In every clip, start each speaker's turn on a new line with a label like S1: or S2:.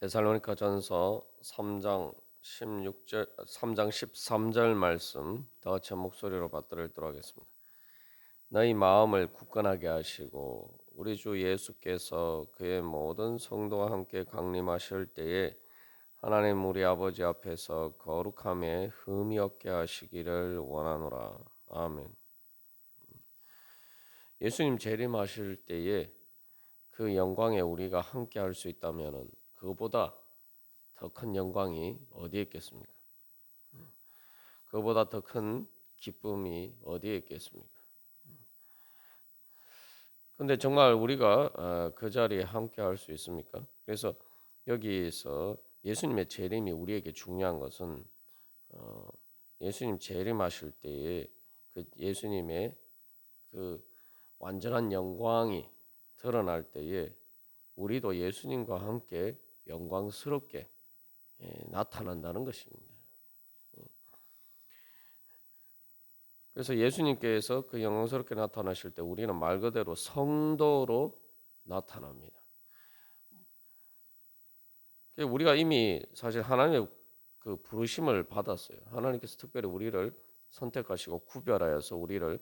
S1: 데살로니가 전서 3장 16절 3장 13절 말씀 더제 목소리로 받들도록 하겠습니다. 너희 마음을 굳건하게 하시고 우리 주 예수께서 그의 모든 성도와 함께 강림하실 때에 하나님 우리 아버지 앞에서 거룩함에 흠이 없게 하시기를 원하노라. 아멘. 예수님 재림하실 때에 그 영광에 우리가 함께 할 수 있다면은 그보다 더 큰 영광이 어디에 있겠습니까? 그보다 더 큰 기쁨이 어디에 있겠습니까? 근데 정말 우리가 어, 그 자리에 함께 할 수 있습니까? 그래서 여기서 예수님의 재림이 우리에게 중요한 것은 어, 예수님 재림하실 때에 그 예수님의 그 완전한 영광이 드러날 때에 우리도 예수님과 함께 영광스럽게 예, 나타난다는 것입니다. 그래서 예수님께서 그 영광스럽게 나타나실 때 우리는 말 그대로 성도로 나타납니다. 우리가 이미 사실 하나님의 그 부르심을 받았어요. 하나님께서 특별히 우리를 선택하시고 구별하여서 우리를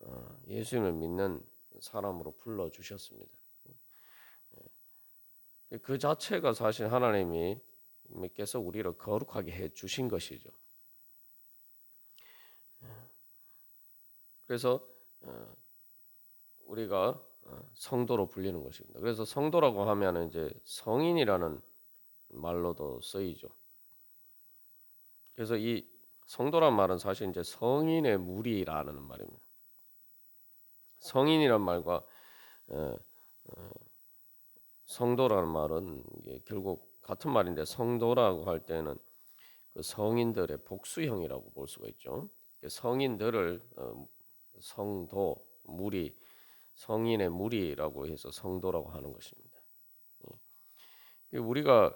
S1: 어, 예수님을 믿는 사람으로 불러 주셨습니다. 그 자체가 사실 하나님이 께서 우리를 거룩하게 해 주신 것이죠. 그래서 어, 우리가 어, 성도로 불리는 것입니다. 그래서 성도라고 하면 이제 성인이라는 말로도 쓰이죠. 그래서 이 성도란 말은 사실 이제 성인의 무리라는 말입니다. 성인이란 말과 어, 성도라는 말은 결국 같은 말인데 성도라고 할 때는 그 성인들의 복수형이라고 볼 수가 있죠. 성인들을 어, 성도 무리 성인의 무리라고 해서 성도라고 하는 것입니다. 예. 우리가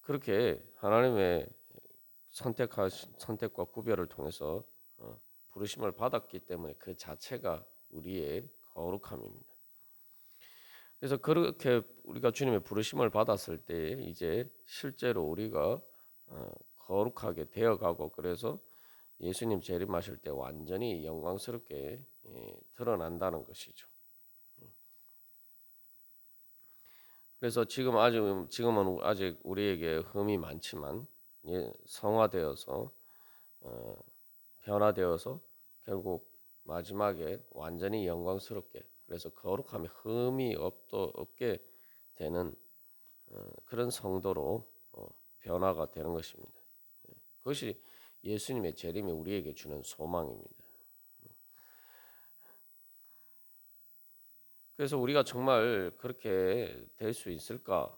S1: 그렇게 하나님의 선택하신 선택과 구별을 통해서 어, 부르심을 받았기 때문에 그 자체가 우리의 거룩함입니다. 그래서 그렇게 우리가 주님의 부르심을 받았을 때 이제 실제로 우리가 어, 거룩하게 되어가고 그래서 예수님 재림하실 때 완전히 영광스럽게 예, 드러난다는 것이죠. 그래서 지금 아직 지금은 아직 우리에게 흠이 많지만 예, 성화되어서 어, 변화되어서 결국 마지막에 완전히 영광스럽게 그래서 거룩함에 흠이 없도 없게 되는 어, 그런 성도로 어, 변화가 되는 것입니다. 예, 그것이 예수님의 재림이 우리에게 주는 소망입니다. 그래서 우리가 정말 그렇게 될 수 있을까?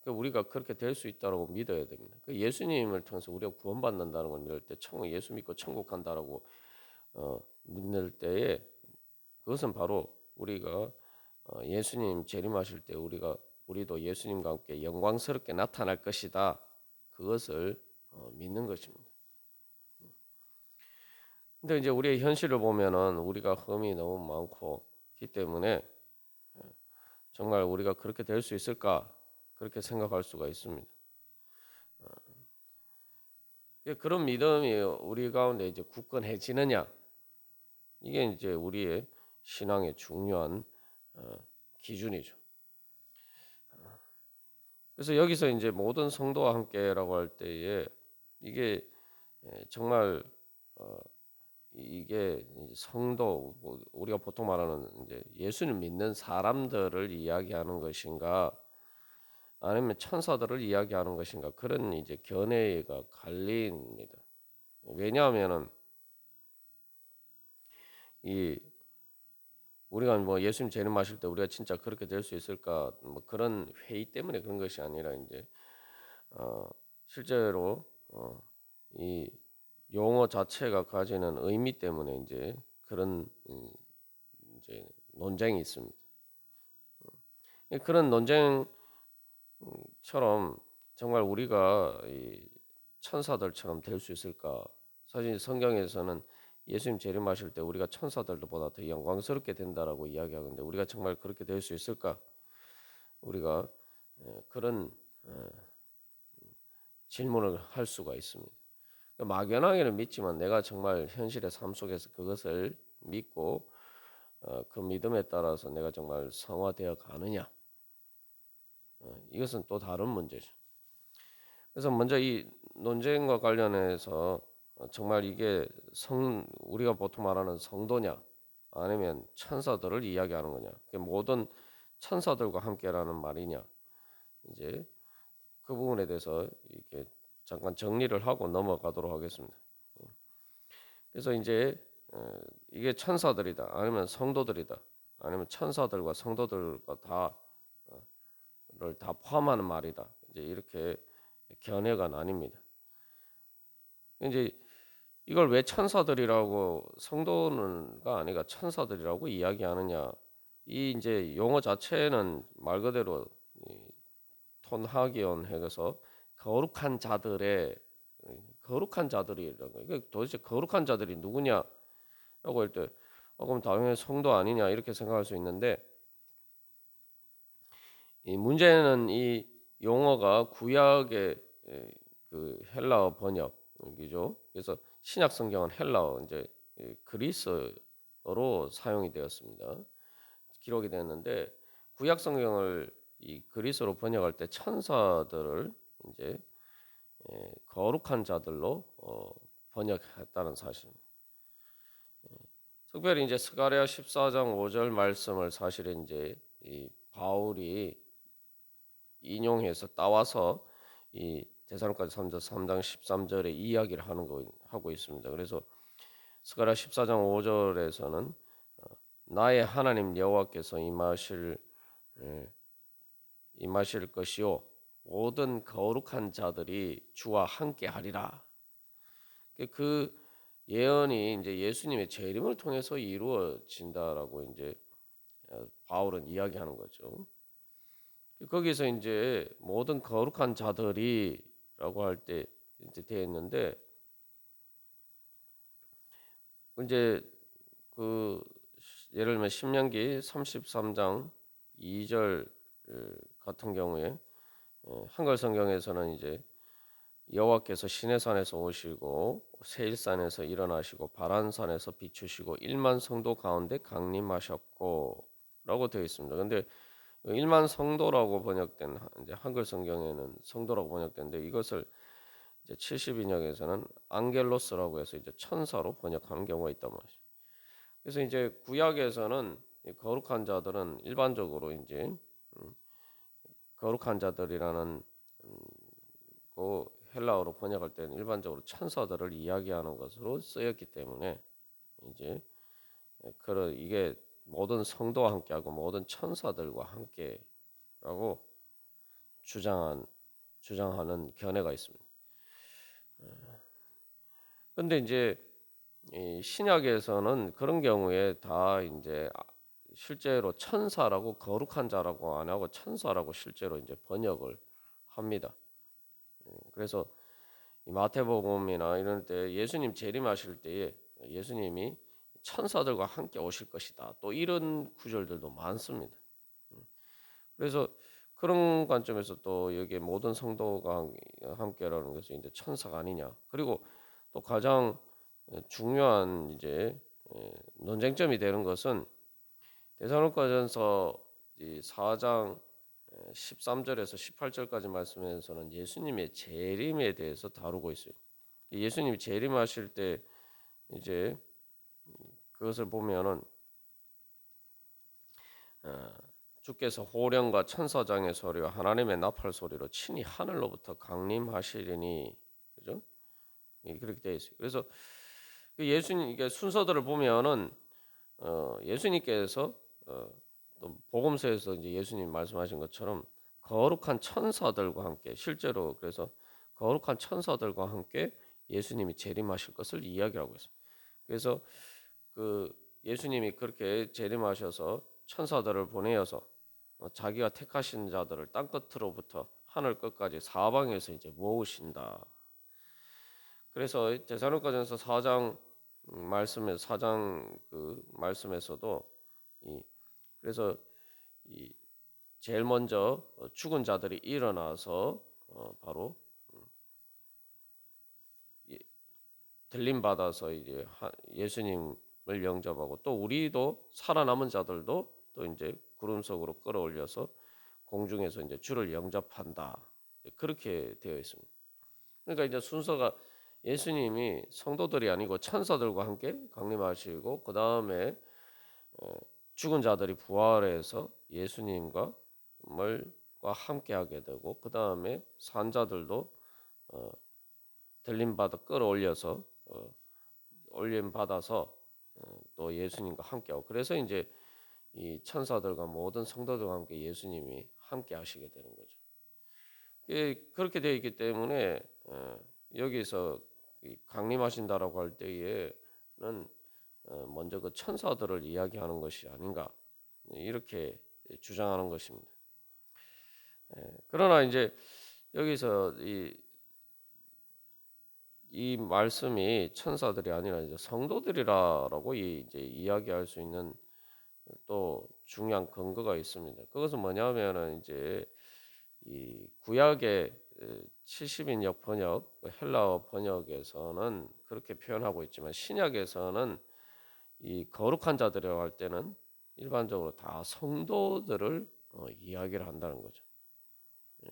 S1: 그러니까 우리가 그렇게 될 수 있다고 믿어야 됩니다. 그 예수님을 통해서 우리가 구원받는다는 걸 믿을 때 천국 예수 믿고 천국 간다라고 어, 믿을 때에 그것은 바로 우리가 어, 예수님 재림하실 때 우리가 우리도 예수님과 함께 영광스럽게 나타날 것이다. 그것을 어, 믿는 것입니다. 근데 이제 우리의 현실을 보면은 우리가 흠이 너무 많고 기 때문에 정말 우리가 그렇게 될 수 있을까 그렇게 생각할 수가 있습니다. 어, 그런 믿음이 우리 가운데 이제 굳건해지느냐 이게 이제 우리의 신앙의 중요한 어, 기준이죠. 그래서 여기서 이제 모든 성도와 함께라고 할 때에 이게 정말 어, 이게 성도 뭐 우리가 보통 말하는 이제 예수를 믿는 사람들을 이야기하는 것인가 아니면 천사들을 이야기하는 것인가 그런 이제 견해가 갈립니다. 왜냐하면은 이 우리가 뭐 예수님 재림하실 때 우리가 진짜 그렇게 될 수 있을까 뭐 그런 회의 때문에 그런 것이 아니라 이제 어 실제로 어 이 용어 자체가 가지는 의미 때문에 이제 그런 음, 이제 논쟁이 있습니다. 음, 그런 논쟁처럼 정말 우리가 천사들처럼 될 수 있을까? 사실 성경에서는 예수님 재림하실 때 우리가 천사들보다 더 영광스럽게 된다라고 이야기하는데 우리가 정말 그렇게 될 수 있을까? 우리가 어, 그런 어, 질문을 할 수가 있습니다. 막연하게는 믿지만 내가 정말 현실의 삶 속에서 그것을 믿고 어, 그 믿음에 따라서 내가 정말 성화되어 가느냐 어, 이것은 또 다른 문제죠. 그래서 먼저 이 논쟁과 관련해서 어, 정말 이게 성 우리가 보통 말하는 성도냐 아니면 천사들을 이야기하는 거냐 모든 천사들과 함께라는 말이냐 이제 그 부분에 대해서 이렇게 잠깐 정리를 하고 넘어가도록 하겠습니다. 예. 그래서 이제 어, 이게 천사들이다 아니면 성도들이다 아니면 천사들과 성도들과 다를 다 포함하는 말이다 이제 이렇게 견해가 나뉩니다. 이제 이걸 왜 천사들이라고 성도는가 아니가 천사들이라고 이야기하느냐 이 이제 용어 자체는 말 그대로 톤하기온 해서 거룩한 자들의 거룩한 자들이라는 거예요. 도대체 거룩한 자들이 누구냐라고 할 때, 어, 그럼 당연히 성도 아니냐 이렇게 생각할 수 있는데 이 문제는 이 용어가 구약의 그 헬라어 번역 이죠. 그래서 신약 성경은 헬라어 이제 그리스어로 사용이 되었습니다. 기록이 됐는데 구약 성경을 이 그리스어로 번역할 때 천사들을 이제 거룩한 자들로 어, 번역했다는 사실. 특별히 이제 스가랴 14장 5절 말씀을 사실 이제 이 바울이 인용해서 따와서 이 대사로까지 3장 3장 13절에 이야기를 하는 거 하고 있습니다. 그래서 스가랴 14장 5절에서는 어, 나의 하나님 여호와께서 임하실 임하실 것이요 모든 거룩한 자들이 주와 함께 하리라. 그 예언이 이제 예수님의 재림을 통해서 이루어진다라고 이제 어, 바울은 이야기하는 거죠. 거기서 이제 모든 거룩한 자들이 라고 할 때 이제 되어 있는데 이제 그 예를 들면 신명기 33장 2절 같은 경우에 어, 한글 성경에서는 이제 여호와께서 시내산에서 오시고 세일산에서 일어나시고 바란산에서 비추시고 일만 성도 가운데 강림하셨고 라고 되어 있습니다. 근데 일만 성도라고 번역된 이제 한글 성경에는 성도라고 번역된데 이것을 이제 72년에서는 앙겔로스라고 해서 이제 천사로 번역하는 경우가 있단 말이죠. 그래서 이제 구약에서는 거룩한 자들은 일반적으로 이제 음, 거룩한 자들이라는 음, 그 헬라어로 번역할 때는 일반적으로 천사들을 이야기하는 것으로 쓰였기 때문에 이제 그런 이게 모든 성도와 함께하고 모든 천사들과 함께라고 주장한 주장하는 견해가 있습니다. 근데 이제 신약에서는 그런 경우에 다 이제 실제로 천사라고 거룩한 자라고 안 하고 천사라고 실제로 이제 번역을 합니다. 그래서 마태복음이나 이런 때 예수님 재림하실 때에 예수님이 천사들과 함께 오실 것이다. 또 이런 구절들도 많습니다. 그래서 그런 관점에서 또 여기 모든 성도가 함께라는 것이 이제 천사가 아니냐. 그리고 또 가장 중요한 이제 논쟁점이 되는 것은 대사로가전서 4장 13절에서 18절까지 말씀에서는 예수님의 재림에 대해서 다루고 있어요. 예수님이 재림하실 때 이제 그것을 보면은 어, 주께서 호령과 천사장의 소리와 하나님의 나팔 소리로 친히 하늘로부터 강림하시리니 그죠? 그렇게 되어 있어요. 그래서 그 예수님 이게 순서들을 보면은 어, 예수님께서 어, 또 복음서에서 이제 예수님 말씀하신 것처럼 거룩한 천사들과 함께 실제로 그래서 거룩한 천사들과 함께 예수님이 재림하실 것을 이야기하고 있습니다. 그래서 그 예수님이 그렇게 재림하셔서 천사들을 보내어서 어, 자기가 택하신 자들을 땅 끝으로부터 하늘 끝까지 사방에서 이제 모으신다. 그래서 제사로가전서 4장 말씀에 4장 그 말씀에서도 이 그래서 이 제일 먼저 어, 죽은 자들이 일어나서 어, 바로 음, 예, 들림 받아서 이제 하- 예수님을 영접하고 또 우리도 살아남은 자들도 또 이제 구름 속으로 끌어올려서 공중에서 이제 주를 영접한다. 그렇게 되어 있습니다. 그러니까 이제 순서가 예수님이 성도들이 아니고 천사들과 함께 강림하시고 그 다음에 죽은 자들이 부활해서 예수님과 함께하게 되고 그 다음에 산자들도 어, 들림 받아 끌어올려서 어, 올림 받아서 어, 또 예수님과 함께하고 그래서 이제 이 천사들과 모든 성도들과 함께 예수님이 함께 하시게 되는 거죠. 예, 그렇게 되어 있기 때문에 어, 여기서 이 강림하신다라고 할 때에는 어, 먼저 그 천사들을 이야기하는 것이 아닌가 이렇게 주장하는 것입니다. 예, 그러나 이제 여기서 이, 이 말씀이 천사들이 아니라 이제 성도들이라고 이- 이제 이야기할 수 있는 또 중요한 근거가 있습니다. 그것은 뭐냐면은 이제 이 구약의 70인역 번역, 그 헬라어 번역에서는 그렇게 표현하고 있지만 신약에서는 이 거룩한 자들이라고 할 때는 일반적으로 다 성도들을 어, 이야기를 한다는 거죠. 예.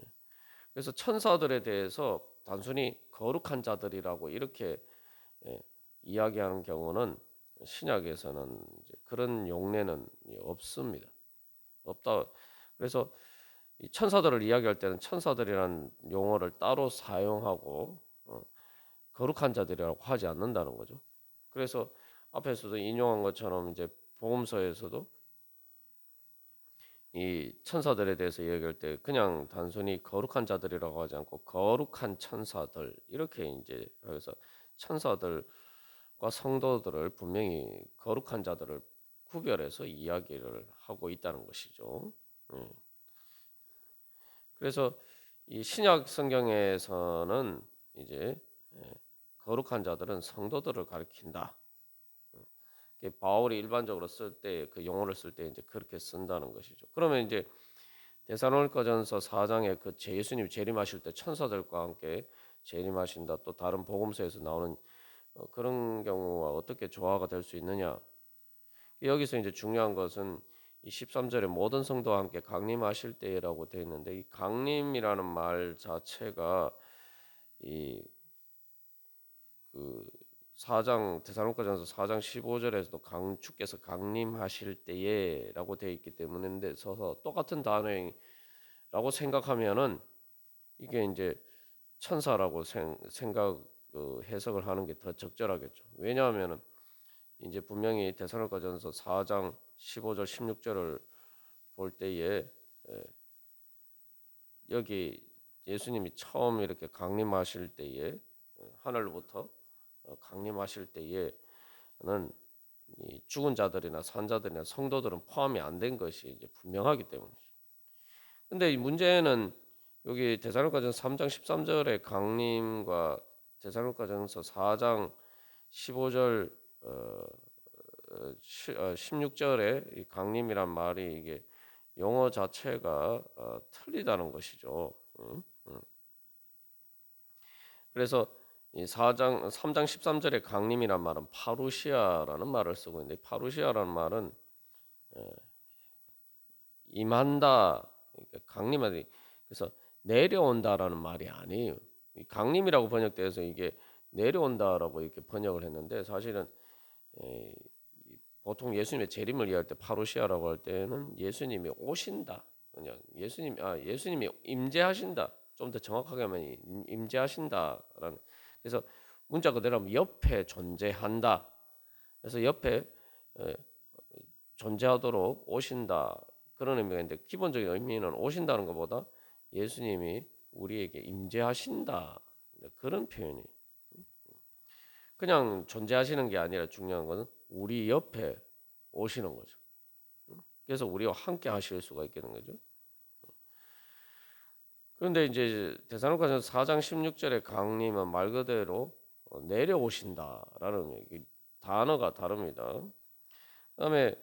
S1: 그래서 천사들에 대해서 단순히 거룩한 자들이라고 이렇게 예, 이야기하는 경우는 신약에서는 그런 용례는 없습니다. 없다. 그래서 이 천사들을 이야기할 때는 천사들이라는 용어를 따로 사용하고 어, 거룩한 자들이라고 하지 않는다는 거죠. 그래서 앞에서도 인용한 것처럼 이제 복음서에서도 이 천사들에 대해서 이야기할 때 그냥 단순히 거룩한 자들이라고 하지 않고 거룩한 천사들 이렇게 이제 그래서 천사들과 성도들을 분명히 거룩한 자들을 구별해서 이야기를 하고 있다는 것이죠. 음. 그래서 이 신약 성경에서는 이제 예, 거룩한 자들은 성도들을 가리킨다. 바울이 일반적으로 쓸 때 그 용어를 쓸 때 이제 그렇게 쓴다는 것이죠. 그러면 이제 데살로니가전서 4장에 그 예수님 재림하실 때 천사들과 함께 재림하신다. 또 다른 복음서에서 나오는 어, 그런 경우와 어떻게 조화가 될 수 있느냐? 여기서 이제 중요한 것은 이 13절에 모든 성도와 함께 강림하실 때라고 되어 있는데 이 강림이라는 말 자체가 이그 4장 데살로니가전서 4장 15절에서도 강 주께서 강림하실 때에라고 되어 있기 때문인데 서서 똑같은 단어라고 생각하면은 이게 이제 천사라고 생, 생각 그 해석을 하는 게 더 적절하겠죠. 왜냐하면은 이제 분명히 데살로니가전서 4장 15절 16절을 볼 때에 에, 여기 예수님이 처음 이렇게 강림하실 때에 하늘로부터 어, 강림하실 때에는 이 죽은 자들이나 산자들이나 성도들은 포함이 안 된 것이 이제 분명하기 때문이죠. 근데 이 문제는 여기 데살로니가전서 3장 13절의 강림과 데살로니가전서 4장 15절 어, 16절에 이 강림이란 말이 이게 용어 자체가 어, 틀리다는 것이죠. 응? 응. 그래서 이 4장 3장 13절에 강림이란 말은 파루시아라는 말을 쓰고 있는데 파루시아라는 말은 에, 임한다 그러니까 강림하다 그래서 내려온다라는 말이 아니에요. 이 강림이라고 번역돼서 이게 내려온다라고 이렇게 번역을 했는데 사실은 에, 보통 예수님의 재림을 이해할 때 파루시아라고 할 때는 예수님이 오신다. 그냥 예수님 아 예수님이 임재하신다. 좀 더 정확하게 하면 임재하신다라는 그래서 문자 그대로 하면 옆에 존재한다. 그래서 옆에 존재하도록 오신다. 그런 의미가 있는데 기본적인 의미는 오신다는 것보다 예수님이 우리에게 임재하신다. 그런 표현이 그냥 존재하시는 게 아니라 중요한 것은 우리 옆에 오시는 거죠. 그래서 우리와 함께 하실 수가 있겠는 거죠. 그런데 이제 대사로가서 4장 16절의 강림은 말 그대로 어, 내려오신다라는 단어가 다릅니다. 그다음에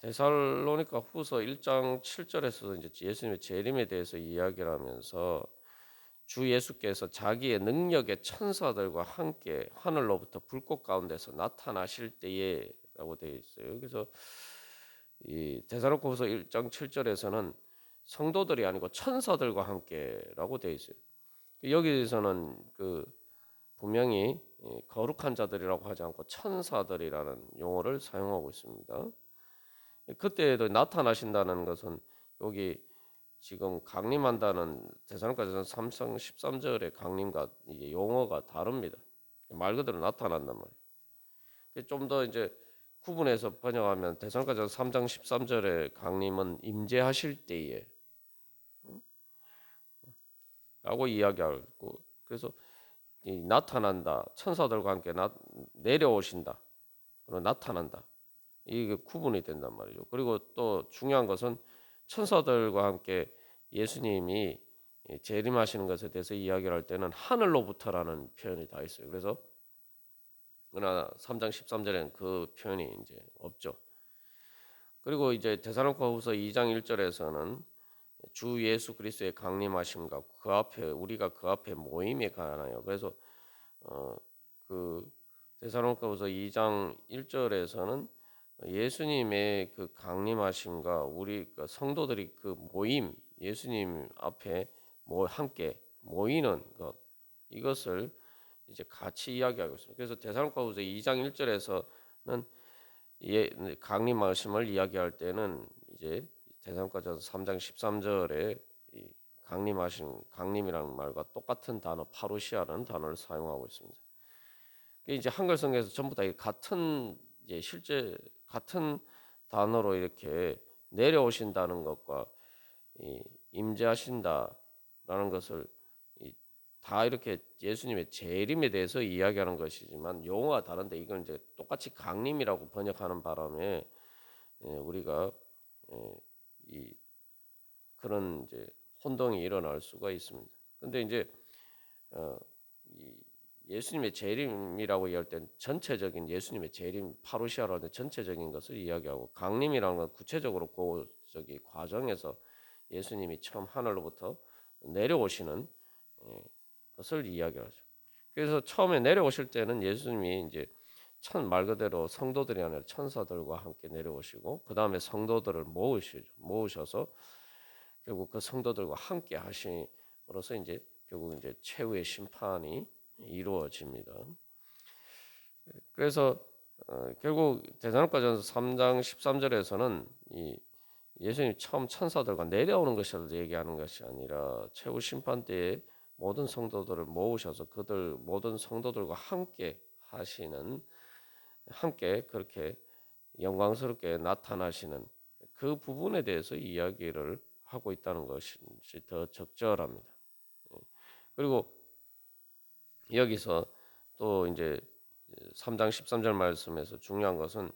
S1: 데살로니가 후서 1장 7절에서 이제 예수님의 재림에 대해서 이야기를 하면서 주 예수께서 자기의 능력의 천사들과 함께 하늘로부터 불꽃 가운데서 나타나실 때에라고 되어 있어요. 그래서 이 데살로니가후서 1장 7절에서는 성도들이 아니고 천사들과 함께라고 되어 있어요. 여기서는 그 분명히 거룩한 자들이라고 하지 않고 천사들이라는 용어를 사용하고 있습니다. 그때에도 나타나신다는 것은 여기 지금 강림한다는 대사로까지는 3상 13절의 강림과 용어가 다릅니다. 말 그대로 나타난단 말이에요. 좀 더 이제 구분해서 번역하면 대사로까지는 3장 13절의 강림은 임재하실 때에 라고 이야기하고 그래서 나타난다 천사들과 함께 나, 내려오신다 그리고 나타난다 이게 구분이 된단 말이죠. 그리고 또 중요한 것은 천사들과 함께 예수님이 재림하시는 것에 대해서 이야기를 할 때는 하늘로부터라는 표현이 다 있어요. 그래서 그러나 3장 13절에는 그 표현이 이제 없죠. 그리고 이제 데살로니가후서 2장 1절에서는 주 예수 그리스도의 강림하심과 그 앞에 우리가 그 앞에 모임에 관하여 그래서 어 그 데살로니가후서 2장 1절에서는 예수님의 그 강림하심과 우리 그 성도들이 그 모임 예수님 앞에 모 함께 모이는 것 이것을 이제 같이 이야기하고 있습니다. 그래서 대사로니가후서 2장 1절에서는 예, 강림하심을 이야기할 때는 이제 대사로니가서 3장 13절에 강림하신 강림이라는 말과 똑같은 단어 파루시아라는 단어를 사용하고 있습니다. 이제 한글 성경에서 전부 다 같은 실제 같은 단어로 이렇게 내려오신다는 것과 임재하신다라는 것을 다 이렇게 예수님의 재림에 대해서 이야기하는 것이지만 용어가 다른데 이건 이제 똑같이 강림이라고 번역하는 바람에 우리가 이 그런 이제 혼동이 일어날 수가 있습니다. 근데 이제 어, 이 예수님의 재림이라고 이야기할 땐 전체적인 예수님의 재림 파루시아라는 전체적인 것을 이야기하고 강림이라는 건 구체적으로 그 저기 과정에서 예수님이 처음 하늘로부터 내려오시는 예, 것을 이야기하죠. 그래서 처음에 내려오실 때는 예수님이 이제 천 말 그대로 성도들이 아니라 천사들과 함께 내려오시고 그 다음에 성도들을 모으시죠. 모으셔서 결국 그 성도들과 함께 하심으로써 이제 결국 이제 최후의 심판이 이루어집니다. 그래서 어, 결국 대사로가전서 3장 13절에서는 이 예수님 처음 천사들과 내려오는 것을 얘기하는 것이 아니라 최후 심판 때에 모든 성도들을 모으셔서 그들 모든 성도들과 함께 하시는 함께 그렇게 영광스럽게 나타나시는 그 부분에 대해서 이야기를 하고 있다는 것이 더 적절합니다. 그리고 여기서 또 이제 3장 13절 말씀에서 중요한 것은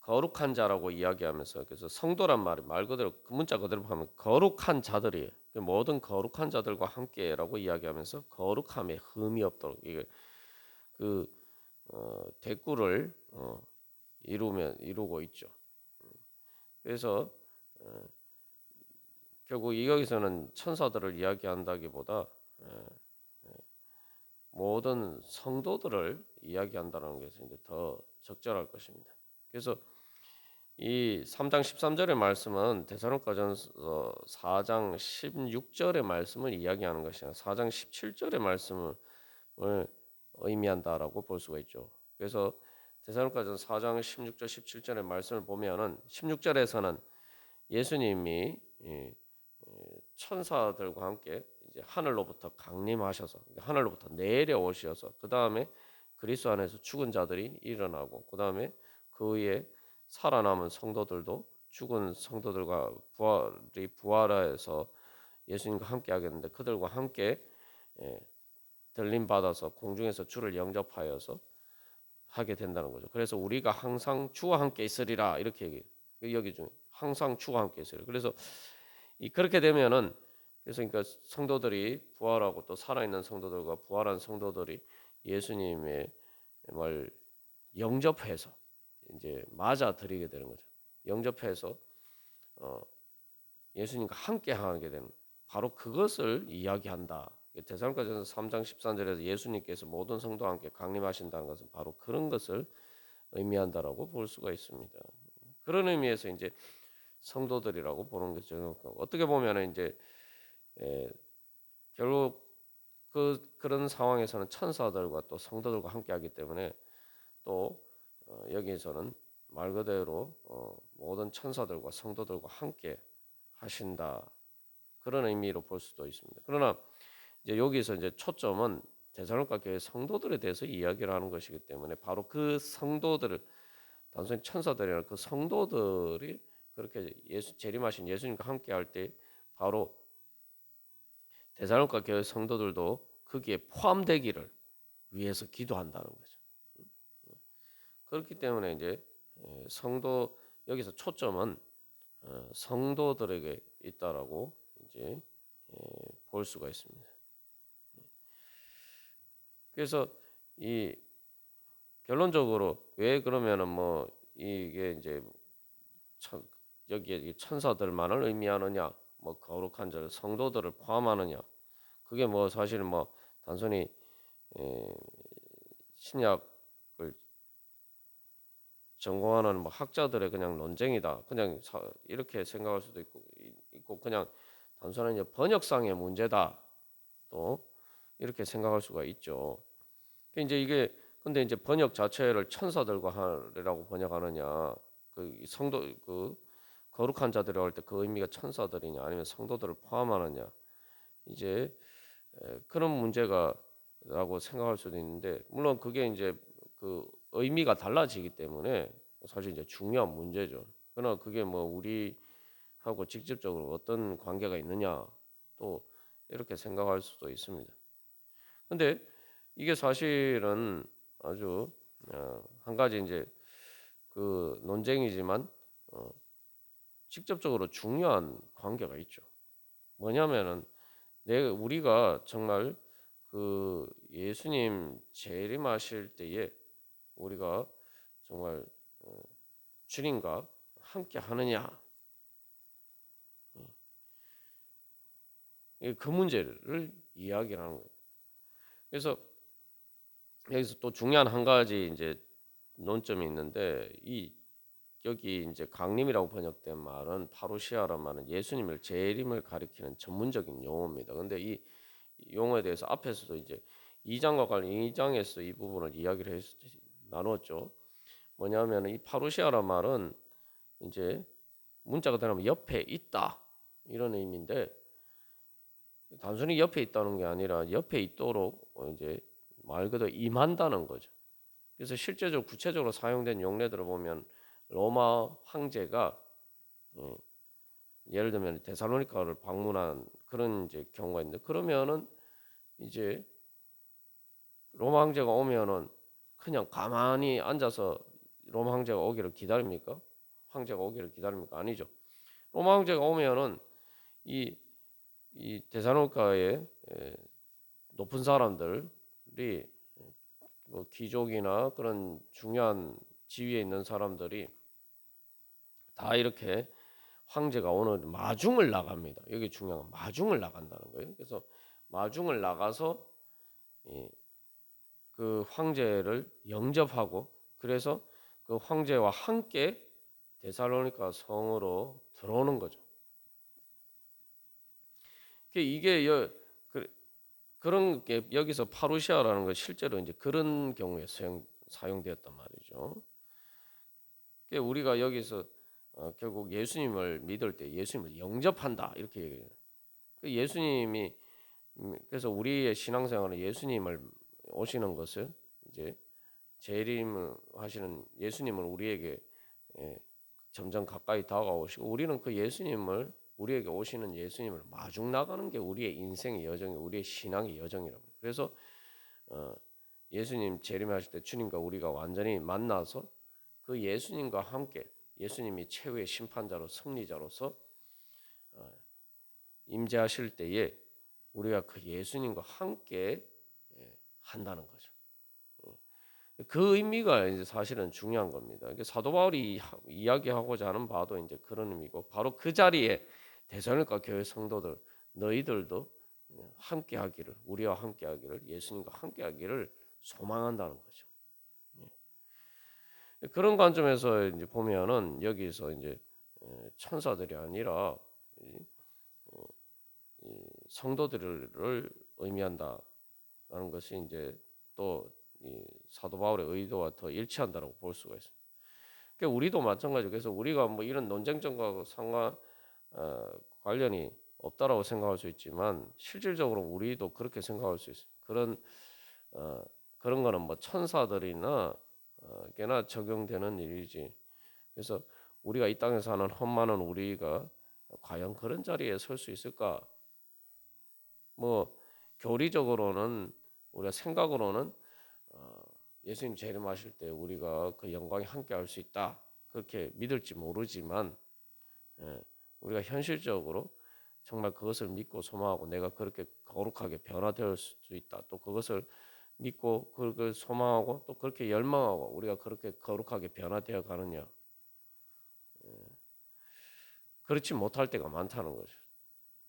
S1: 거룩한 자라고 이야기하면서 그래서 성도란 말이 말 그대로 그 문자 그대로 보면 거룩한 자들이에요. 그 모든 거룩한 자들과 함께라고 이야기하면서 거룩함에 흠이 없도록 이게 그 어, 대꾸를 어, 이루면 이루고 있죠. 그래서 어, 결국 여기서는 천사들을 이야기한다기보다 어, 모든 성도들을 이야기한다는 것이 이제 더 적절할 것입니다. 그래서 이 3장 13절의 말씀은 데살로니가전서 4장 16절의 말씀을 이야기하는 것이 아니라 4장 17절의 말씀을 의미한다라고 볼 수가 있죠. 그래서 데살로니가전 4장 16절 17절의 말씀을 보면은 16절에서는 예수님이 천사들과 함께 이제 하늘로부터 강림하셔서 하늘로부터 내려오셔서 그 다음에 그리스도 안에서 죽은 자들이 일어나고 그 다음에 그 위에 살아남은 성도들도 죽은 성도들과 부활이 부활해서 예수님과 함께 하겠는데 그들과 함께 예, 들림 받아서 공중에서 주를 영접하여서 하게 된다는 거죠. 그래서 우리가 항상 주와 함께 있으리라 이렇게 얘기해요. 여기 중 항상 주와 함께 있으리라. 그래서 이 그렇게 되면은 그래서 그러니까 성도들이 부활하고 또 살아있는 성도들과 부활한 성도들이 예수님의 말 영접해서 이제 맞아 드리게 되는 거죠. 영접해서 어, 예수님과 함께 하게 되는 바로 그것을 이야기한다. 대사로니가전서 3장 13절에서 예수님께서 모든 성도와 함께 강림하신다는 것은 바로 그런 것을 의미한다라고 볼 수가 있습니다. 그런 의미에서 이제 성도들이라고 보는 거죠. 어떻게 보면 이제 에, 결국 그 그런 상황에서는 천사들과 또 성도들과 함께하기 때문에 또 어, 여기에서는 말 그대로 어, 모든 천사들과 성도들과 함께 하신다 그런 의미로 볼 수도 있습니다. 그러나 이제 여기서 이제 초점은 대살로니가 교회 성도들에 대해서 이야기를 하는 것이기 때문에 바로 그 성도들을 단순히 천사들이나 그 성도들이 그렇게 예수 재림하신 예수님과 함께 할 때 바로 대살로니가 교회 성도들도 거기에 포함되기를 위해서 기도한다는 거죠. 그렇기 때문에 이제 성도 여기서 초점은 어, 성도들에게 있다라고 이제 볼 수가 있습니다. 그래서 이 결론적으로 왜 그러면은 뭐 이게 이제 천, 여기에 천사들만을 의미하느냐, 뭐 거룩한 자 성도들을 포함하느냐, 그게 뭐 사실 뭐 단순히 에, 신약을 전공하는 뭐 학자들의 그냥 논쟁이다. 그냥 사, 이렇게 생각할 수도 있고 있고 그냥 단순한 번역상의 문제다. 또 이렇게 생각할 수가 있죠. 이제 이게 근데 이제 번역 자체를 천사들과 하라고 번역하느냐, 그 성도 그 거룩한 자들이라고 할때 그 의미가 천사들이냐 아니면 성도들을 포함하느냐 이제 그런 문제가라고 생각할 수도 있는데 물론 그게 이제 그 의미가 달라지기 때문에 사실 이제 중요한 문제죠. 그러나 그게 뭐 우리하고 직접적으로 어떤 관계가 있느냐 또 이렇게 생각할 수도 있습니다. 근데 이게 사실은 아주 어, 한 가지 이제 그 논쟁이지만 어, 직접적으로 중요한 관계가 있죠. 뭐냐면은 내 우리가 정말 그 예수님 재림하실 때에 우리가 정말 어, 주님과 함께 하느냐 그 문제를 이야기하는 거예요. 그래서 여기서 또 중요한 한 가지 이제 논점이 있는데 이 여기 이제 강림이라고 번역된 말은 파루시아란 말은 예수님을 재림을 가리키는 전문적인 용어입니다. 근데 이 용어에 대해서 앞에서도 이제 2장과 관련 2장에서 이 부분을 이야기를 했, 나누었죠. 뭐냐면 이 파루시아란 말은 이제 문자가 되면 옆에 있다 이런 의미인데 단순히 옆에 있다는 게 아니라 옆에 있도록 이제 말 그대로 임한다는 거죠. 그래서 실제적으로 구체적으로 사용된 용례들을 보면 로마 황제가 어, 예를 들면 데살로니카를 방문한 그런 이제 경우가 있는데 그러면은 이제 로마 황제가 오면은 그냥 가만히 앉아서 로마 황제가 오기를 기다립니까? 황제가 오기를 기다립니까? 아니죠. 로마 황제가 오면은 이, 이 데살로니카의 높은 사람들 이 뭐 귀족이나 그런 중요한 지위에 있는 사람들이 다 이렇게 황제가 오늘 마중을 나갑니다. 여기 중요한 건 마중을 나간다는 거예요. 그래서 마중을 나가서 그 황제를 영접하고 그래서 그 황제와 함께 데살로니가 성으로 들어오는 거죠. 이게 그런 게 여기서 파루시아라는 거 실제로 이제 그런 경우에 사용, 사용되었단 말이죠. 우리가 여기서 어, 결국 예수님을 믿을 때 예수님을 영접한다 이렇게 얘기해요. 그 예수님이 음, 그래서 우리의 신앙생활은 예수님을 오시는 것을 이제 재림을 하시는 예수님을 우리에게 예, 점점 가까이 다가오시고 우리는 그 예수님을 우리에게 오시는 예수님을 마중 나가는 게 우리의 인생의 여정이 우리의 신앙의 여정이라고. 그래서 어, 예수님 재림하실 때 주님과 우리가 완전히 만나서 그 예수님과 함께 예수님이 최후의 심판자로 승리자로서 어, 임재하실 때에 우리가 그 예수님과 함께 예, 한다는 거죠. 어. 그 의미가 이제 사실은 중요한 겁니다. 사도 바울이 하- 이야기하고자 하는 바도 이제 그런 의미고 바로 그 자리에 대선일과 교회 성도들 너희들도 함께 하기를 우리와 함께 하기를 예수님과 함께 하기를 소망한다는 거죠. 예. 그런 관점에서 이제 보면은 여기서 이제 에, 천사들이 아니라 이, 어, 이 성도들을 의미한다라는 것이 이제 또이 사도 바울의 의도와 더 일치한다라고 볼 수가 있습니다. 그러니까 우리도 마찬가지고 그래서 우리가 뭐 이런 논쟁점과 상관 어, 관련이 없다라고 생각할 수 있지만 실질적으로 우리도 그렇게 생각할 수 있어요. 그런 어, 그런 거는 뭐 천사들이나 어, 꽤나 적용되는 일이지. 그래서 우리가 이 땅에 사는 험많은 우리가 과연 그런 자리에 설 수 있을까? 뭐 교리적으로는 우리가 생각으로는 어, 예수님 재림하실 때 우리가 그 영광에 함께 할 수 있다 그렇게 믿을지 모르지만 예, 우리가 현실적으로 정말 그것을 믿고 소망하고 내가 그렇게 거룩하게 변화될 수 있다. 또 그것을 믿고 그걸 소망하고 또 그렇게 열망하고 우리가 그렇게 거룩하게 변화되어 가느냐. 예, 그렇지 못할 때가 많다는 거죠.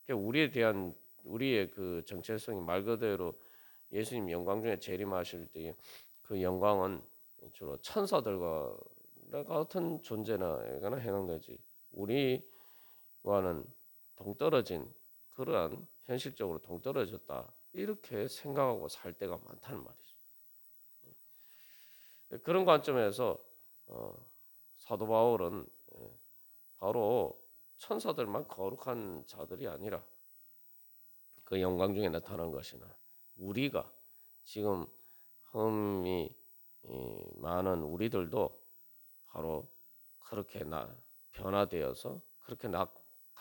S1: 그러니까 우리에 대한 우리의 그 정체성이 말 그대로 예수님 영광 중에 재림하실 때 그 영광은 주로 천사들과 같은 존재나 해당되지. 우리 와는 동떨어진 그러한 현실적으로 동떨어졌다 이렇게 생각하고 살 때가 많다는 말이죠. 그런 관점에서 어, 사도 바울은 예, 바로 천사들만 거룩한 자들이 아니라 그 영광 중에 나타난 것이나 우리가 지금 흠이 이, 많은 우리들도 바로 그렇게 나 변화되어서 그렇게 나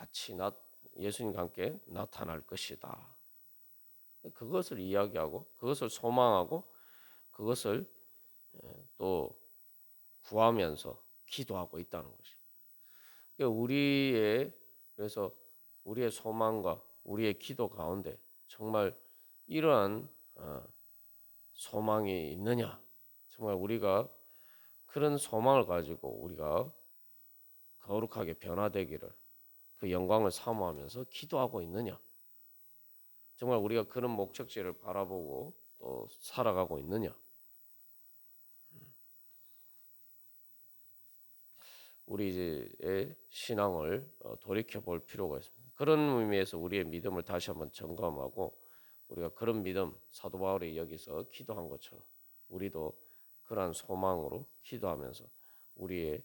S1: 같이 나 예수님과 함께 나타날 것이다. 그것을 이야기하고 그것을 소망하고 그것을 예, 또 구하면서 기도하고 있다는 것입니다. 그러니까 우리의 그래서 우리의 소망과 우리의 기도 가운데 정말 이러한 어, 소망이 있느냐? 정말 우리가 그런 소망을 가지고 우리가 거룩하게 변화되기를 그 영광을 사모하면서 기도하고 있느냐? 정말 우리가 그런 목적지를 바라보고 또 살아가고 있느냐? 우리의 신앙을 어, 돌이켜 볼 필요가 있습니다. 그런 의미에서 우리의 믿음을 다시 한번 점검하고 우리가 그런 믿음 사도 바울이 여기서 기도한 것처럼 우리도 그러한 소망으로 기도하면서 우리의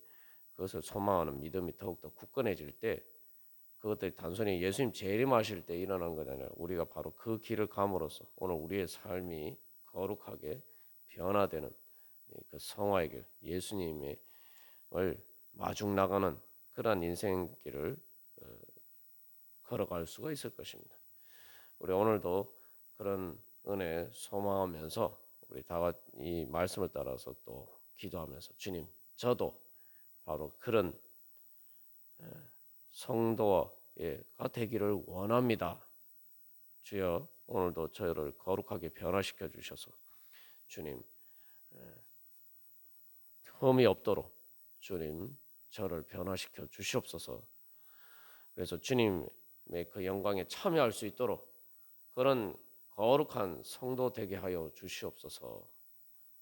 S1: 그것을 소망하는 믿음이 더욱더 굳건해질 때 그것들이 단순히 예수님 재림하실 때 것이 아니라 우리가 바로 그 길을 감으로써 오늘 우리의 삶이 거룩하게 변화되는 그 성화의 길 예수님의 을 마중 나가는 그러한 인생길을 어, 걸어갈 수가 있을 것입니다. 우리 오늘도 그런 은혜 소망하면서 우리 다이 말씀을 따라서 또 기도하면서 주님 저도 바로 그런 성도 가 되기를 원합니다. 주여 오늘도 저를 거룩하게 변화시켜 주셔서 주님 흠이 없도록 주님 저를 변화시켜 주시옵소서. 그래서 주님의 그 영광에 참여할 수 있도록 그런 거룩한 성도 되게 하여 주시옵소서.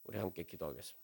S1: 우리 함께 기도하겠습니다.